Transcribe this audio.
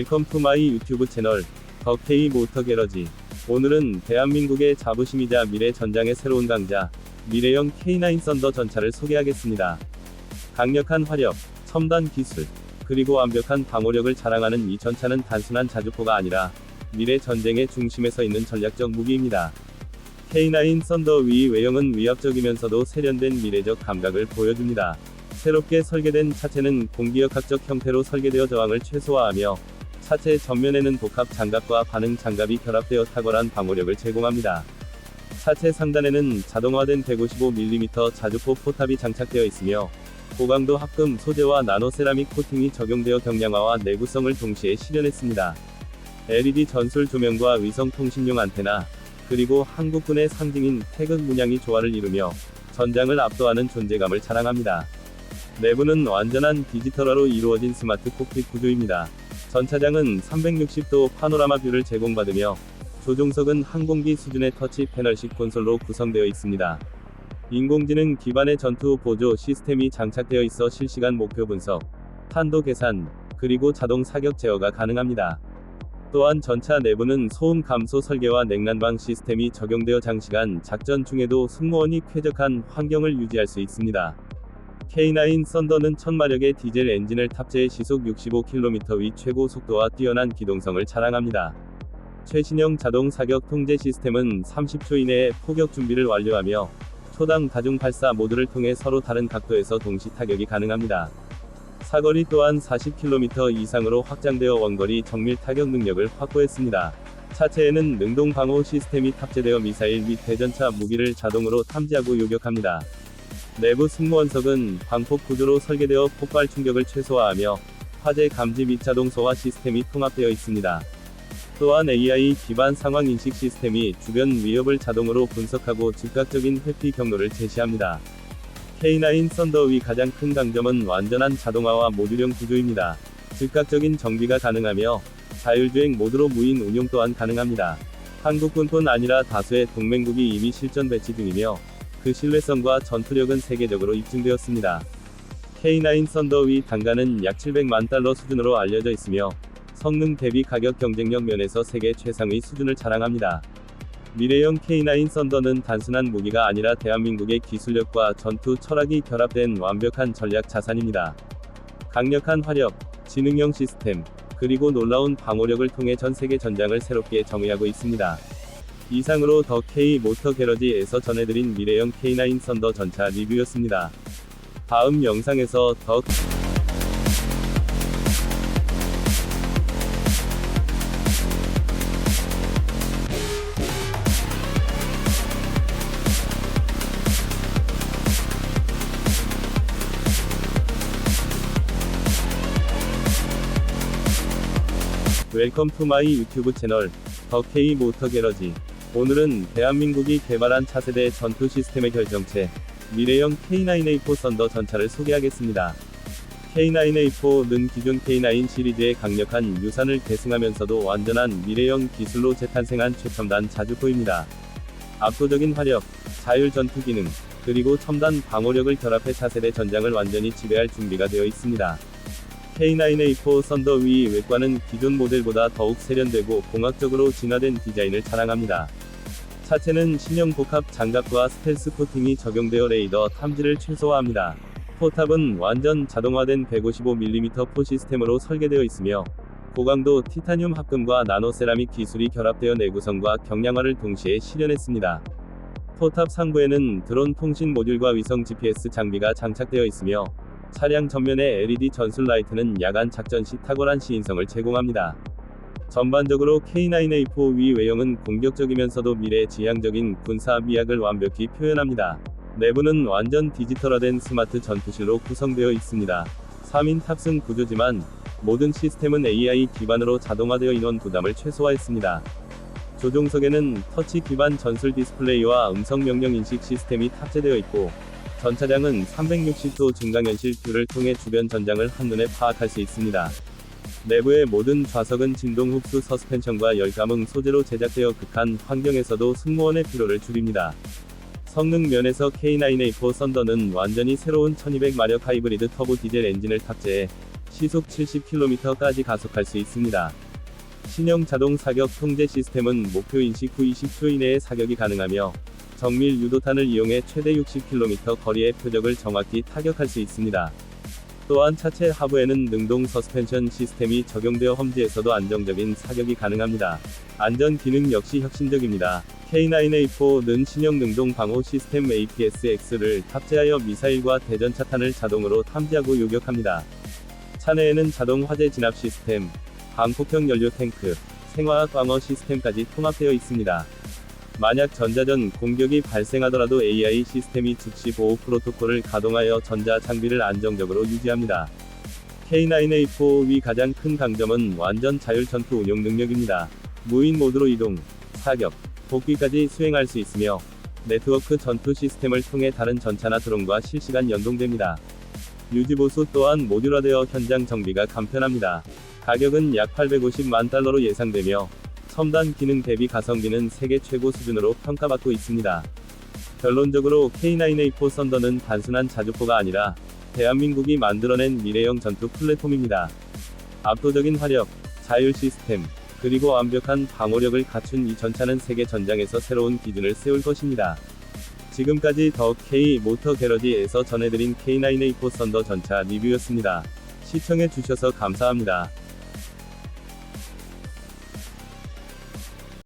웰컴 투 마이 유튜브 채널 덕케이 모터 게러지 오늘은 대한민국의 자부심이자 미래 전장의 새로운 강자 미래형 K9 썬더 전차를 소개하겠습니다. 강력한 화력, 첨단 기술, 그리고 완벽한 방어력을 자랑하는 이 전차는 단순한 자주포가 아니라 미래 전쟁의 중심에 서 있는 전략적 무기입니다. K9 썬더 위 외형은 위압적이면서도 세련된 미래적 감각을 보여줍니다. 새롭게 설계된 차체는 공기역학적 형태로 설계되어 저항을 최소화하며 차체 전면에는 복합 장갑과 반응 장갑이 결합되어 탁월한 방어력을 제공합니다. 차체 상단에는 자동화된 155mm 자주포 포탑이 장착되어 있으며 고강도 합금 소재와 나노 세라믹 코팅이 적용되어 경량화와 내구성을 동시에 실현했습니다. LED 전술 조명과 위성 통신용 안테나, 그리고 한국군의 상징인 태극 문양이 조화를 이루며 전장을 압도하는 존재감을 자랑합니다. 내부는 완전한 디지털화로 이루어진 스마트 콕핏 구조입니다. 전차장은 360도 파노라마 뷰를 제공받으며 조종석은 항공기 수준의 터치 패널식 콘솔로 구성되어 있습니다. 인공지능 기반의 전투 보조 시스템이 장착되어 있어 실시간 목표 분석, 탄도 계산, 그리고 자동 사격 제어가 가능합니다. 또한 전차 내부는 소음 감소 설계와 냉난방 시스템이 적용되어 장시간 작전 중에도 승무원이 쾌적한 환경을 유지할 수 있습니다. K9 썬더는 1000마력의 디젤 엔진을 탑재해 시속 65km 위 최고 속도와 뛰어난 기동성을 자랑합니다. 최신형 자동 사격 통제 시스템은 30초 이내에 포격 준비를 완료하며 초당 다중 발사 모드를 통해 서로 다른 각도에서 동시 타격이 가능합니다. 사거리 또한 40km 이상으로 확장되어 원거리 정밀 타격 능력을 확보했습니다. 차체에는 능동 방호 시스템이 탑재되어 미사일 및 대전차 무기를 자동으로 탐지하고 요격합니다. 내부 승무원석은 광폭 구조로 설계되어 폭발 충격을 최소화하며 화재 감지 및 자동 소화 시스템이 통합되어 있습니다. 또한 AI 기반 상황 인식 시스템이 주변 위협을 자동으로 분석하고 즉각적인 회피 경로를 제시합니다. K9 썬더의 가장 큰 강점은 완전한 자동화와 모듈형 구조입니다. 즉각적인 정비가 가능하며 자율주행 모드로 무인 운용 또한 가능합니다. 한국군뿐 아니라 다수의 동맹국이 이미 실전 배치 중이며 그 신뢰성과 전투력은 세계적으로 입증되었습니다. K9 썬더의 단가는 약 700만 달러 수준으로 알려져 있으며 성능 대비 가격 경쟁력 면에서 세계 최상의 수준을 자랑합니다. 미래형 K9 썬더는 단순한 무기가 아니라 대한민국의 기술력과 전투 철학이 결합된 완벽한 전략 자산입니다. 강력한 화력, 지능형 시스템, 그리고 놀라운 방어력을 통해 전 세계 전장을 새롭게 정의하고 있습니다. 이상으로 더 K 모터 게러지에서 전해드린 미래형 K9 썬더 전차 리뷰였습니다. 다음 영상에서 더 웰컴 투 마이 유튜브 채널 더 K 모터 게러지 오늘은 대한민국이 개발한 차세대 전투 시스템의 결정체 미래형 K9A4 썬더 전차를 소개하겠습니다. K9A4는 기존 K9 시리즈의 강력한 유산을 계승하면서도 완전한 미래형 기술로 재탄생한 최첨단 자주포입니다. 압도적인 화력, 자율 전투 기능, 그리고 첨단 방어력을 결합해 차세대 전장을 완전히 지배할 준비가 되어 있습니다. K9A4 썬더 위 외관은 기존 모델보다 더욱 세련되고 공학적으로 진화된 디자인을 자랑합니다. 차체는 신형 복합 장갑과 스텔스 코팅이 적용되어 레이더 탐지를 최소화합니다. 포탑은 완전 자동화된 155mm 포 시스템으로 설계되어 있으며 고강도 티타늄 합금과 나노 세라믹 기술이 결합되어 내구성과 경량화를 동시에 실현했습니다. 포탑 상부에는 드론 통신 모듈과 위성 GPS 장비가 장착되어 있으며 차량 전면의 LED 전술 라이트는 야간 작전 시 탁월한 시인성을 제공합니다. 전반적으로 K9A4 위 외형은 공격적이면서도 미래 지향적인 군사 미학을 완벽히 표현합니다. 내부는 완전 디지털화된 스마트 전투실로 구성되어 있습니다. 3인 탑승 구조지만 모든 시스템은 AI 기반으로 자동화되어 인원 부담을 최소화했습니다. 조종석에는 터치 기반 전술 디스플레이와 음성 명령 인식 시스템이 탑재되어 있고 전 차장은 360도 증강현실 뷰를 통해 주변 전장을 한눈에 파악할 수 있습니다. 내부의 모든 좌석은 진동 흡수 서스펜션과 열감응 소재로 제작되어 극한 환경에서도 승무원의 피로를 줄입니다. 성능 면에서 K9A4 썬더는 완전히 새로운 1200마력 하이브리드 터보 디젤 엔진을 탑재해 시속 70km까지 가속할 수 있습니다. 신형 자동 사격 통제 시스템은 목표 인식 후 20초 이내에 사격이 가능하며 정밀 유도탄을 이용해 최대 60km 거리의 표적을 정확히 타격할 수 있습니다. 또한 차체 하부에는 능동 서스펜션 시스템이 적용되어 험지에서도 안정적인 사격이 가능합니다. 안전 기능 역시 혁신적입니다. K9A4는 신형 능동 방호 시스템 APS-X를 탑재하여 미사일과 대전 차탄을 자동으로 탐지하고 요격합니다. 차내에는 자동 화재 진압 시스템, 방폭형 연료 탱크, 생화학 방어 시스템까지 통합되어 있습니다. 만약 전자전 공격이 발생하더라도 AI 시스템이 즉시 보호 프로토콜을 가동하여 전자 장비를 안정적으로 유지합니다. K9A4 위 가장 큰 강점은 완전 자율 전투 운용 능력입니다. 무인 모드로 이동, 사격, 복귀까지 수행할 수 있으며 네트워크 전투 시스템을 통해 다른 전차나 드론과 실시간 연동됩니다. 유지보수 또한 모듈화되어 현장 정비가 간편합니다. 가격은 약 850만 달러로 예상되며 첨단 기능 대비 가성비는 세계 최고 수준으로 평가받고 있습니다. 결론적으로 K9A4 썬더는 단순한 자주포가 아니라 대한민국이 만들어낸 미래형 전투 플랫폼입니다. 압도적인 화력, 자율 시스템, 그리고 완벽한 방어력을 갖춘 이 전차는 세계 전장에서 새로운 기준을 세울 것입니다. 지금까지 더 K 모터 게러지에서 전해드린 K9A4 썬더 전차 리뷰였습니다. 시청해주셔서 감사합니다.